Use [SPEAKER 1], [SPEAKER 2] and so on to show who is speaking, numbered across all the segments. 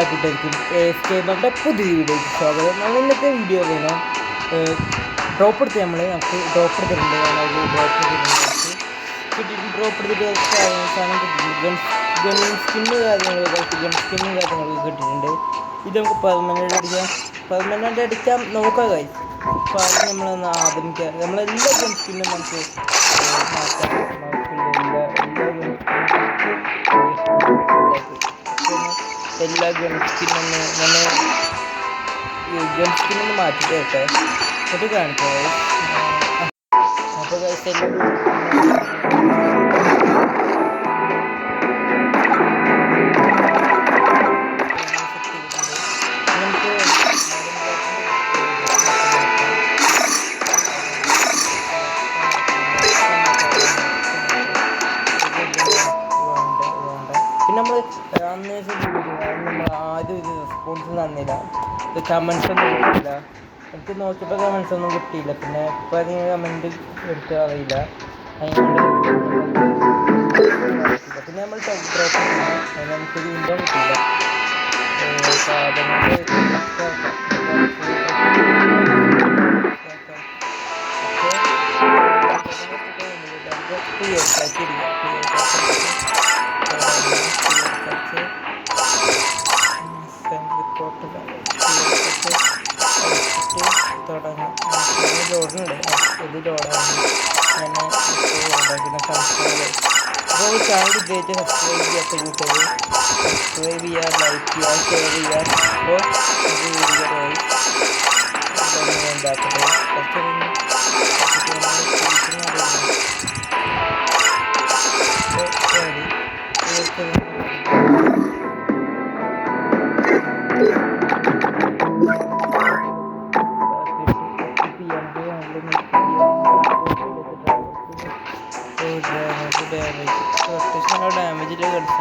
[SPEAKER 1] ആക്കിയിട്ടായിരിക്കും S K ബാബിന്റെ പുതിയ വീഡിയോയ്ക്ക് സ്വാഗതം. നമ്മൾ ഇന്നത്തെ വീഡിയോ പറയുന്നത് ഡ്രോപ്പ് എടുത്ത് നമ്മൾ നമുക്ക് ഡ്രോപ്പ് എടുത്തിട്ടുണ്ട്. ഡ്രോപ്പ് എടുത്തിട്ടുണ്ട്. കിട്ടിയിട്ട് ഡ്രോപ്പ് എടുത്തിട്ട് സാധനം കിട്ടിയിട്ടുണ്ട്. സ്കിന്ന് കാര്യങ്ങളൊക്കെ ഗൺ സ്കിന്നും കാര്യങ്ങളൊക്കെ കിട്ടിയിട്ടുണ്ട്. ഇത് നമുക്ക് പെർമനന്റ് അടിക്കാം പെർമനന്റ് അടിക്കാം നോക്കാം കാര്യം അപ്പോൾ അത് നമ്മളൊന്ന് ആദ്യം നമ്മളെല്ലാ ഗൺ സ്കിന്നും നമുക്ക് എല്ലാ ഗൺസ്കിനൊന്ന് ഞാൻ ഗൺസ്കിനൊന്ന് മാറ്റിട്ട് കേട്ടോ എന്നിട്ട് കാണിക്കാം അപ്പോൾ കമൻസ് ഒന്നും കിട്ടിയില്ല എനിക്ക് നോക്കിയപ്പോൾ കമൻസ് ഒന്നും കിട്ടിയില്ല പിന്നെ ഇപ്പോൾ അതിന് കമന്റ് എടുത്ത് അറിയില്ല പിന്നെ നമ്മൾ ഡ്രോപ്പ് ചെയ്തു അതിന് നമുക്കൊരു ലോഡുണ്ട് ഇത് ലോഡാണ് ഞാൻ ഉണ്ടാക്കുന്ന സംസ്ഥാനം അപ്പോൾ ചാനൽ ഉപയോഗിച്ച് സബ്സ്ക്രൈബ് ചെയ്യാത്ത കൂട്ടത് സബ്സ്ക്രൈബ് ചെയ്യുക ലൈക്ക് ചെയ്യുക ഷെയർ ചെയ്യുക അപ്പോൾ ഇത് വീഡിയോ ഇതൊന്നും ഉണ്ടാക്കട്ടെ കുറച്ചൊന്ന്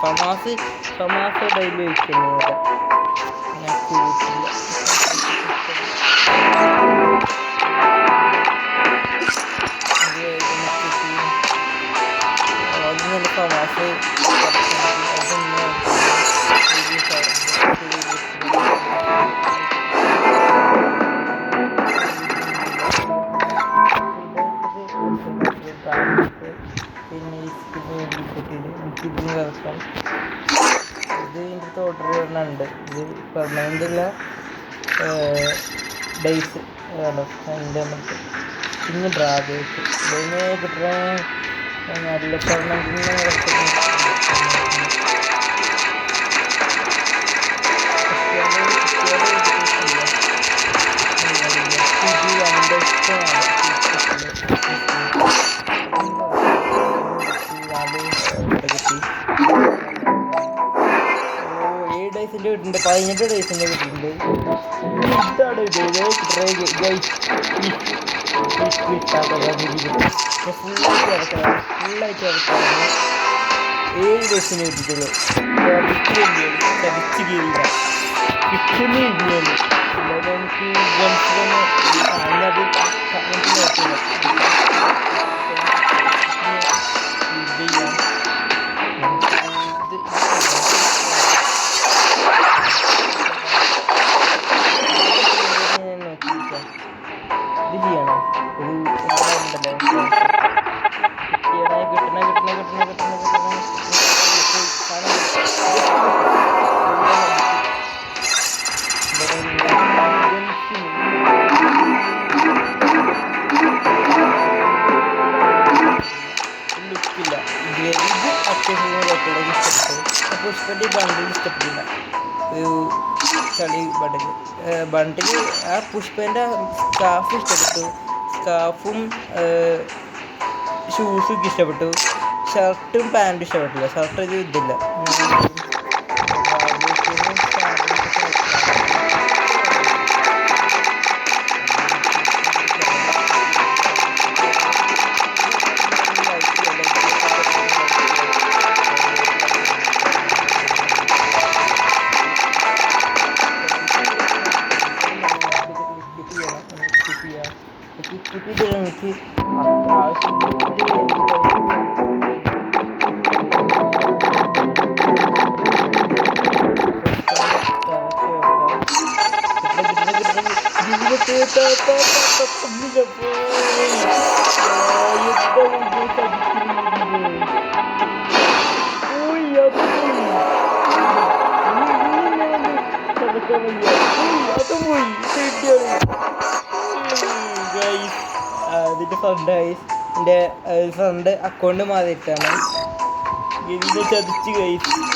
[SPEAKER 1] Famosa, famosa da ilustre, Minha culpa. Olha, ele famosa. ഇത് പെർമനന്റ് അല്ല ഡേയ്സ് നമുക്ക് പിന്നെ ഡ്രാഗേഴ്സ് ഇതിന് കിട്ടുന്ന നല്ല പെർമനന്റിന് ഏഴ് ഡേയ്സിന്റെ കിട്ടുന്നുണ്ട് പതിനെട്ട് ഡേയ്സിന്റെ വീട്ടിലുണ്ട് ഏഴ് ഡേയ്സിന് കിട്ടിയിട്ടുള്ളൂ ബണ്ടിൽ ആ പുഷ്പേന്റെ സ്കാഫ് ഇഷ്ടപ്പെട്ടു. സ്കാഫും ഷൂസും ഇഷ്ടപ്പെട്ടു. ഷർട്ടും പാന്റും ഇഷ്ടപ്പെട്ടില്ല. ഷർട്ട് ഒരു ഇതില്ല ഇതിന്റെ ഫണ്ട് ഗൈസ് എന്റെ ഫണ്ട് അക്കൗണ്ട് മാറിയിട്ടാണ്. ഇതിനെ ചതിച്ച് ഗൈസ്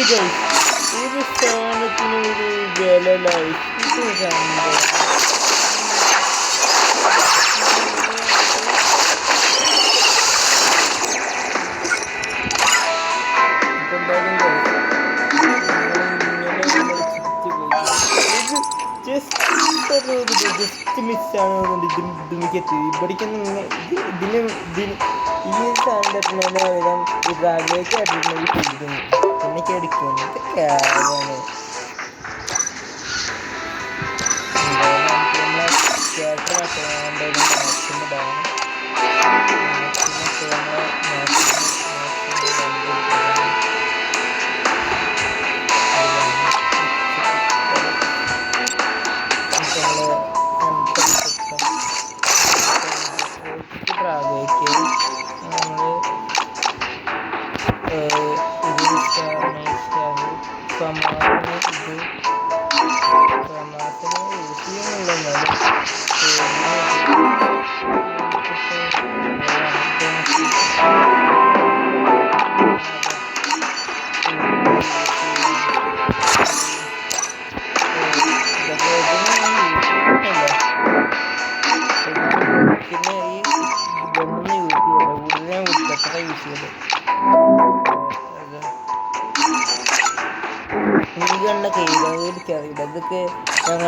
[SPEAKER 1] ചതിച്ച് വിട്ട് കഴി ഒരു സ്ഥാനത്തിന് ഒരു വിലലായി ഇത് കണ്ടോ ഇപ്പൊ എന്തായാലും guys, ജസ്റ്റ് മിസ്സാണ് ഇതിലേക്ക് എത്തിയത് ഇവിടേക്കൊന്നും ഇങ്ങനെ ഇത് ഇതിന് ഇതിന് ഈ സാധനത്തിന് വരാൻ ഈ ബ്രാഗിലേക്ക് ആയിട്ടുണ്ടെങ്കിൽ കാര്യമാണ് പിന്നെ കടിക്കുന്നു ഇതൊക്കെ ആരാണ്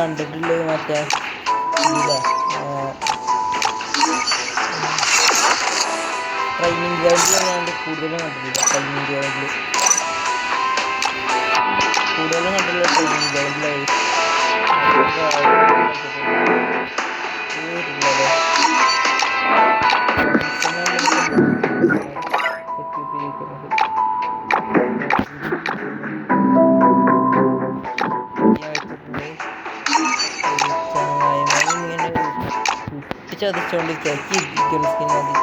[SPEAKER 1] ഞാൻ കണ്ടിട്ടുള്ളത് മറ്റേ ഇതിലാ ട്രെയിനിങ് ഗ്രൗണ്ടിൽ ഞാൻ കൂടുതലും കണ്ടിട്ടില്ല. ട്രെയിനിങ് ഗ്രൗണ്ടിൽ കൂടുതലും കണ്ടില്ല ട്രെയിനിങ് ഗ്രൗണ്ടിലായി ചതിച്ചോണ്ടിരിക്കുക ഗൾഫിന് മതി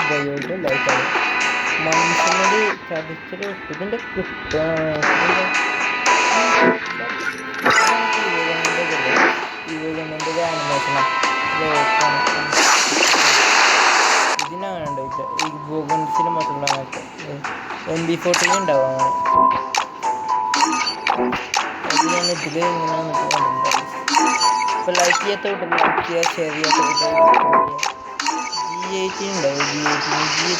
[SPEAKER 1] ഉപയോഗം ലൈറ്റാണ് മനുഷ്യനോട് ചതിച്ചത് ഇതിന്റെ ആനിമേഷനാണ് ഇതിനാണ് ഈ മറ്റുള്ള എം ബി ഫോർട്ടീൻ ഉണ്ടാവും അങ്ങനെ. അത് ഞാൻ ഇതിൽ ഇങ്ങനെ കണ്ടിട്ടുണ്ട് ഇപ്പോൾ ലൈക്ക് ചെയ്യാത്ത വിട്ടില്ല ലൈക്ക് ചെയ്യുക ഷെയർ ചെയ്യാത്ത വിട്ടില്ല ജി എയ്റ്റീൻ ഉണ്ടാവും ജി എയ്റ്റീൻ ജി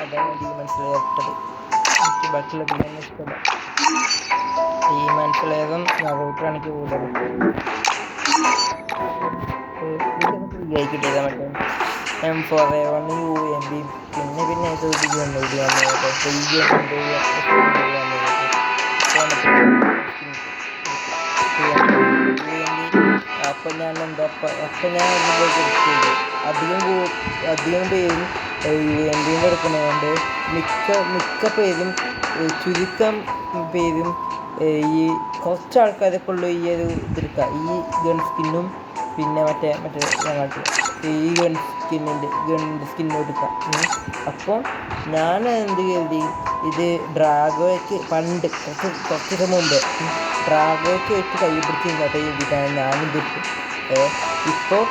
[SPEAKER 1] അതാണ് ഡീമൺസ് ലേറ്റത് എനിക്ക് ബാക്കിയുള്ള ഡീമൺ ഇഷ്ടമല്ല ഡീമൺസ് ലേതും നറൂട്ടാണ് എനിക്ക് കൂടുതൽ ഫ്രീ ആയി കിട്ടിയത് മറ്റേ M four A one U M B പിന്നെ പിന്നെ ഗൺ അപ്പം ഞാൻ എന്താ അപ്പം ഞാൻ എടുക്കുന്നത് അധികം അധികം പേരും യു എൻ ബിന്ന് എടുക്കുന്നതുകൊണ്ട് മിക്ക മിക്ക പേരും ചുരുക്കം പേരും ഈ കുറച്ച് ആൾക്കാരൊക്കെ ഉള്ളു ഈ ഒരു ഇതെടുക്കുക ഈ ഗൺ സ്കിന്നും പിന്നെ മറ്റേ മറ്റേ ഞങ്ങൾക്ക് ഈ ഗൺ സ്കിന്നിന്റെ ഗണ്ണിന്റെ സ്കിന്നും എടുക്കാം അപ്പോൾ ഞാൻ എന്ത് കരുതി? ഇത് ഡ്രാഗോയ്ക്ക് പണ്ട് കുറച്ച് കുറച്ച് ദിവസം മുമ്പ് ഡ്രാഗോയ്ക്ക് വെച്ച് കൈ പിടിച്ച് ഇങ്ങോട്ട് എഴുതിയിട്ടാണ് ഞാനും കിട്ടും ഇപ്പോൾ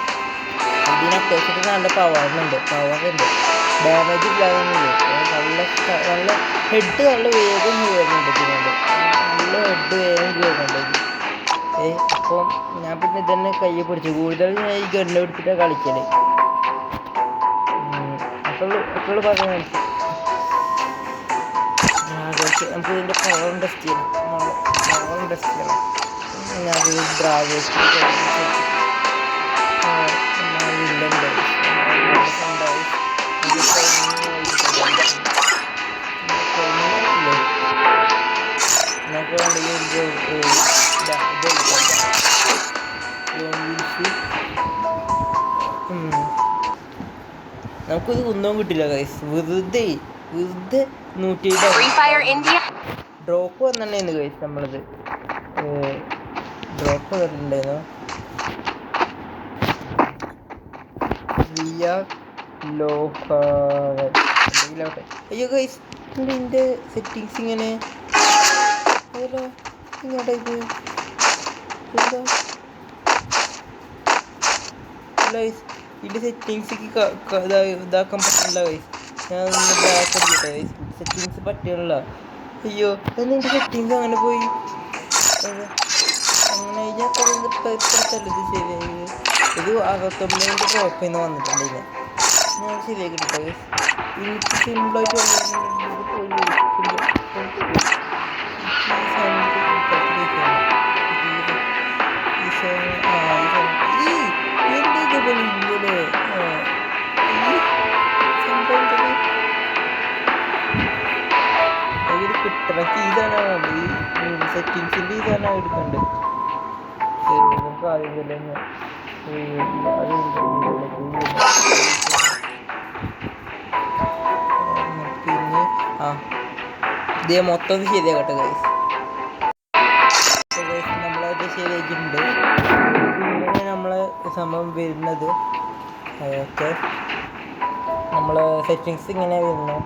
[SPEAKER 1] അതിന് അത്യാവശ്യത്തിന് നല്ല പവറുണ്ട് പവറുണ്ട് ഡാമേജ് ഇല്ലാതെ നല്ല നല്ല ഹെഡ് നല്ല വേഗം കയറുന്നുണ്ട് ഇതിനുണ്ട് നല്ല ഹെഡ് വേഗം കയറുന്നുണ്ട് ഇത് ഏ അപ്പം ഞാൻ പിന്നെ ഇതന്നെ കയ്യിൽ പിടിച്ചു കൂടുതൽ ഞാൻ ഈ ഗണ്ണ് പിടിച്ചിട്ടാണ് കളിക്കൽ. അപ്പോൾ അപ്പോൾ പറഞ്ഞു നമുക്ക് ടെസ്റ്റ് ചെയ്യണം. പവർ ടെസ്റ്റ് ചെയ്യണം. ഞാൻ ഡ്രാഗോയ്ക്ക് ഇല്ലുണ്ട് നമുക്കിത് കുന്നവും കിട്ടില്ല ഗൈസ് വെറുതെ വെറുതെ നൂറ്റി. ഡ്രോപ്പ് വന്നിട്ടുണ്ടായിരുന്നു ഗൈസ് നമ്മളത്. ഡ്രോപ്പ് വന്നിട്ടുണ്ടായിരുന്നു. വിയ ലോഹാവൻ. എന്തെങ്കിലാവട്ടെ അയ്യോ ഗൈസ് ഇതിന്റെ സെറ്റിങ്സ് ഇങ്ങനെ? ഏതാ ഇങ്ങോട്ടാ ഇത്? എന്താ ഗൈസ് ഇതിന്റെ സെറ്റിങ്സ് ഇതാക്കാൻ പറ്റില്ല ഞാൻ ബാക്ക് സെറ്റിങ്സ് പറ്റില്ല അയ്യോ എന്നിട്ട് സെറ്റിങ്സ് അങ്ങനെ പോയി? അങ്ങനെ ഞാൻ ഇത് ശരിയായി? ഇത് അറുപത്തൊമ്പതിന്റെ ഡ്രോപ്പിൽ നിന്ന് വന്നിട്ടുണ്ട് ഇതിന് ഞാൻ ശരിയാക്കി കിട്ടോ ഗൈസ് എനിക്ക് സിമ്പിളായിട്ട് വന്നിട്ടുണ്ട് കിട്ടണക്ക് ഈ സെറ്റിങ്സിന്റെ ഈ സാധനം എടുക്കണ്ട് ശരി നമുക്ക് ആദ്യം തന്നെ പിന്നെ ആ ഇതേ മൊത്തം ശരിയാക്കട്ടെ ഗൈസ് നമ്മളത് ശരിയാക്കിയിട്ടുണ്ട്. പിന്നെ നമ്മളെ സംഭവം വരുന്നത്. ഓക്കെ. നമ്മൾ സെറ്റിങ്സ് ഇങ്ങനെ വരുന്നു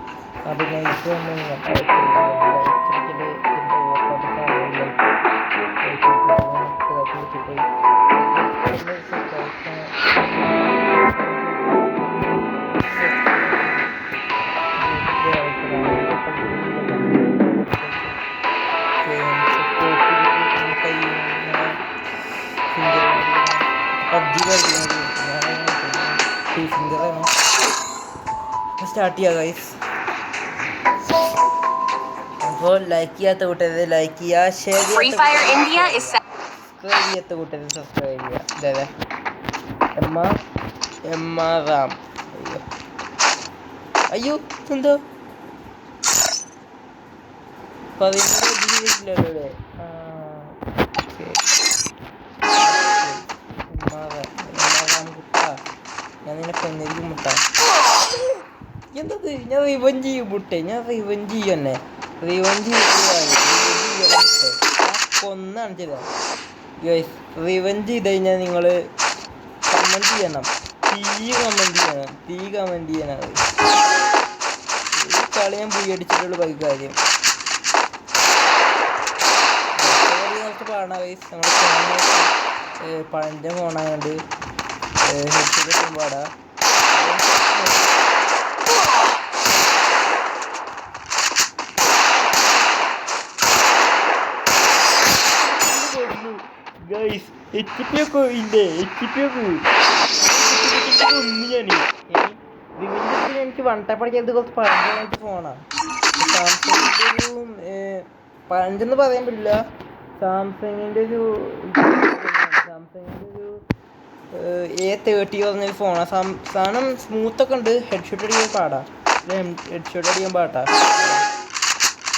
[SPEAKER 1] പിന്നെ ഇത് നമ്മൾ സ്റ്റാർട്ട് ചെയ്യാം ഗൈസ് അപ്പോൾ ലൈക്ക് ചെയ്യാത്ത കൂട്ടരുത് ലൈക്ക് ചെയ്യുക ഷെയർ. സബ്സ്ക്രൈബ് ചെയ്യാത്ത കൂട്ടരുത് സബ്സ്ക്രൈബ് ചെയ്യുക അതെ ആ എം ആ റാം അയ്യോ അയ്യോ എന്തോ പതിനൊന്ന് ജീവിതത്തിലല്ലോ നിന്നെ കൊന്നിരിക്കും മുട്ട എന്തത് ഞാൻ റിവഞ്ച് ചെയ്യും മുട്ടെ ഞാൻ റിവഞ്ച് ചെയ്യും തന്നെ റിവഞ്ച് കൊന്നാണ് ചെയ്ത. യോയ്സ് റിവഞ്ച് ചെയ്ത് കഴിഞ്ഞാൽ നിങ്ങൾ കമന്റ് ചെയ്യണം. തീ കമന്റ് ചെയ്യണം. തീ കമന്റ് ചെയ്യണം ഈ കളി ഞാൻ പോയി അടിച്ചിട്ടുള്ള ബൈക്ക് കാര്യം. കുറച്ച് പാടാ വൈസ് ഫോണായതുകൊണ്ട് ഹെഡ്സെറ്റ് പാടാ. ഗൈസ് എച്ച് പി ഒക്കെ ഇല്ലേ എച്ച് പി ഒക്കെ ഒന്ന് ഞാൻ റിവഞ്ചിന് എനിക്ക് വൺ ടാപ്പ് അടിക്കാത്ത കുറച്ച് പഴഞ്ചനായിട്ട് ഫോണാണ് സാംസങ്ങിന്റെ ഒരു പഴഞ്ചെന്ന് പറയാൻ പറ്റില്ല സാംസങ്ങിന്റെ ഒരു സാംസങ്ങിന്റെ ഒരു എ തേർട്ടി പറഞ്ഞൊരു ഫോണാണ് സാം സാധനം സ്മൂത്തൊക്കെ ഉണ്ട് ഹെഡ്ഷോട്ട് അടിക്കാൻ പാടാ. ഹെഡ്ഷോട്ട് അടിക്കാൻ പാട്ടാ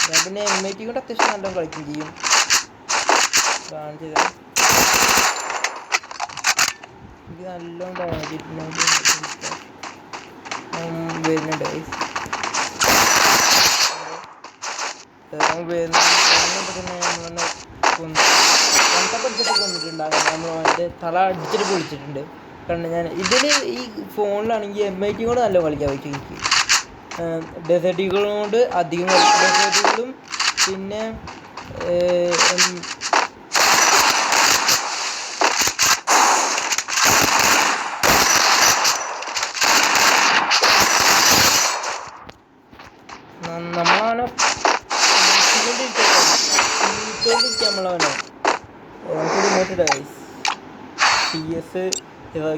[SPEAKER 1] ഞാൻ പിന്നെ എം ഐ ടി കൊണ്ട് അത്യാവശ്യം നല്ല കളിക്കും ചെയ്യും കാണിച്ചത് എനിക്ക് നല്ലോണം കിട്ടുന്നുണ്ട് വരുന്നുണ്ട് തല അടിച്ചിട്ട് പൊളിച്ചിട്ടുണ്ട് കാരണം ഞാൻ? ഇതിൽ ഈ ഫോണിലാണെങ്കിൽ എം ഐ ടി കൊണ്ട് നല്ല കളിക്കാൻ പറ്റും എനിക്ക്. ഡെസേർട്ടുകളും കൊണ്ട് അധികം ഡെസേർട്ടുകളും പിന്നെ നമ്മളവനെ നമ്മളവനെ.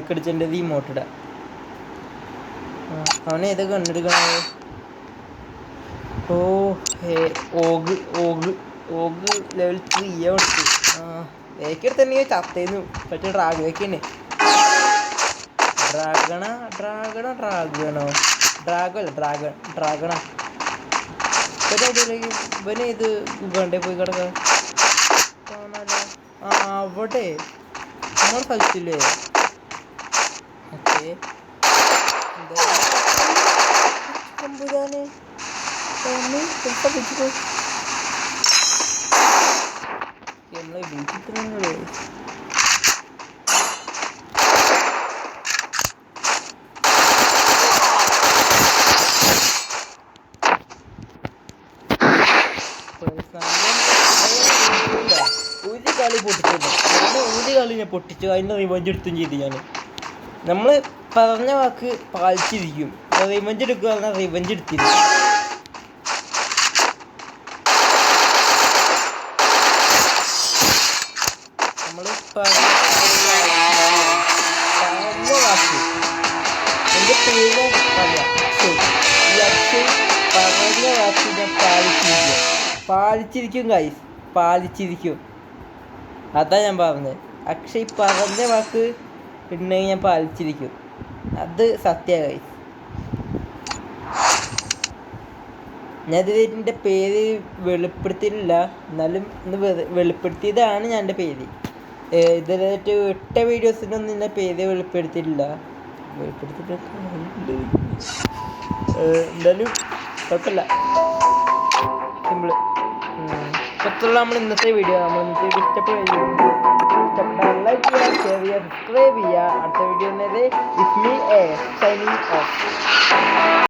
[SPEAKER 1] കടിച്ചതിന്റെ ഇമോട്ടിട അവനെ ഏതൊക്കെ കണ്ടെടുക്കണത് ഓ ഓഗ് ഓഗ് ഓഗ് ലെവൽ ത്രീ കൊടുത്തു. ആ വേക്കെടുത്തുണ്ടെങ്കിൽ ചത്തേന്നു. പക്ഷേ ഡ്രാഗ് വേക്കന്നെ ഡ്രാഗണ ഡ്രാഗണ ഡ്രാഗണോ ഡ്രാഗൺ ഡ്രാഗൺ ഡ്രാഗണ ഇവനെ ഇവനെ ഇത് വേണ്ടേ പോയി കിടക്ക? കാണാലോ ആ അവിടെ നമ്മൾ കളിച്ചില്ലേ ഓക്കെ. നമ്മളെ വീട്ടിൽ ഒരു കളി പൊട്ടിച്ചില്ല ഞാൻ ഒരു കളി ഞാൻ പൊട്ടിച്ചു അതിന്റെ റിവഞ്ച് എടുത്തും ചെയ്തു ഞാൻ. നമ്മൾ പറഞ്ഞ വാക്ക് പാലിച്ചിരിക്കും. റിവഞ്ച് എടുക്കുക പറഞ്ഞാൽ റിവഞ്ച് എടുത്തിരിക്കും. നമ്മൾ പറഞ്ഞ വാക്ക്. എന്റെ പേര് പറയാം പറഞ്ഞ വാക്ക് ഞാൻ പാലിച്ചിരിക്കും. പാലിച്ചിരിക്കും ഗൈസ് പാലിച്ചിരിക്കും. അതാ ഞാൻ പറഞ്ഞത്. അക്ഷയ് പറഞ്ഞ വാക്ക് ഉണ്ടെങ്കിൽ ഞാൻ പാലിച്ചിരിക്കും. അത് സത്യമായി ഞാൻ ഇതിന്റെ പേര് വെളിപ്പെടുത്തിയിട്ടില്ല. എന്നാലും ഇന്ന് വെളിപ്പെടുത്തിയതാണ് ഞാൻ എന്റെ പേര്. ഇതിലായിട്ട് ഇട്ട വീഡിയോസിനൊന്നും എന്റെ പേര് വെളിപ്പെടുത്തിയിട്ടില്ല. വെളിപ്പെടുത്തിയിട്ടൊക്കെ എന്തായാലും കുഴപ്പമില്ല. സിമ്പിൾ ഇപ്പത്തുള്ള നമ്മൾ ഇന്നത്തെ വീഡിയോ നമ്മൾ ഇന്നത്തെ വീഡിയോ ഇഷ്ടപ്പെടുകയും ഇഷ്ടപ്പെട്ടാൽ ലൈക്ക് ചെയ്യുക ഷെയർ ചെയ്യുക സബ്സ്ക്രൈബ് ചെയ്യുക. അടുത്ത video is me a signing off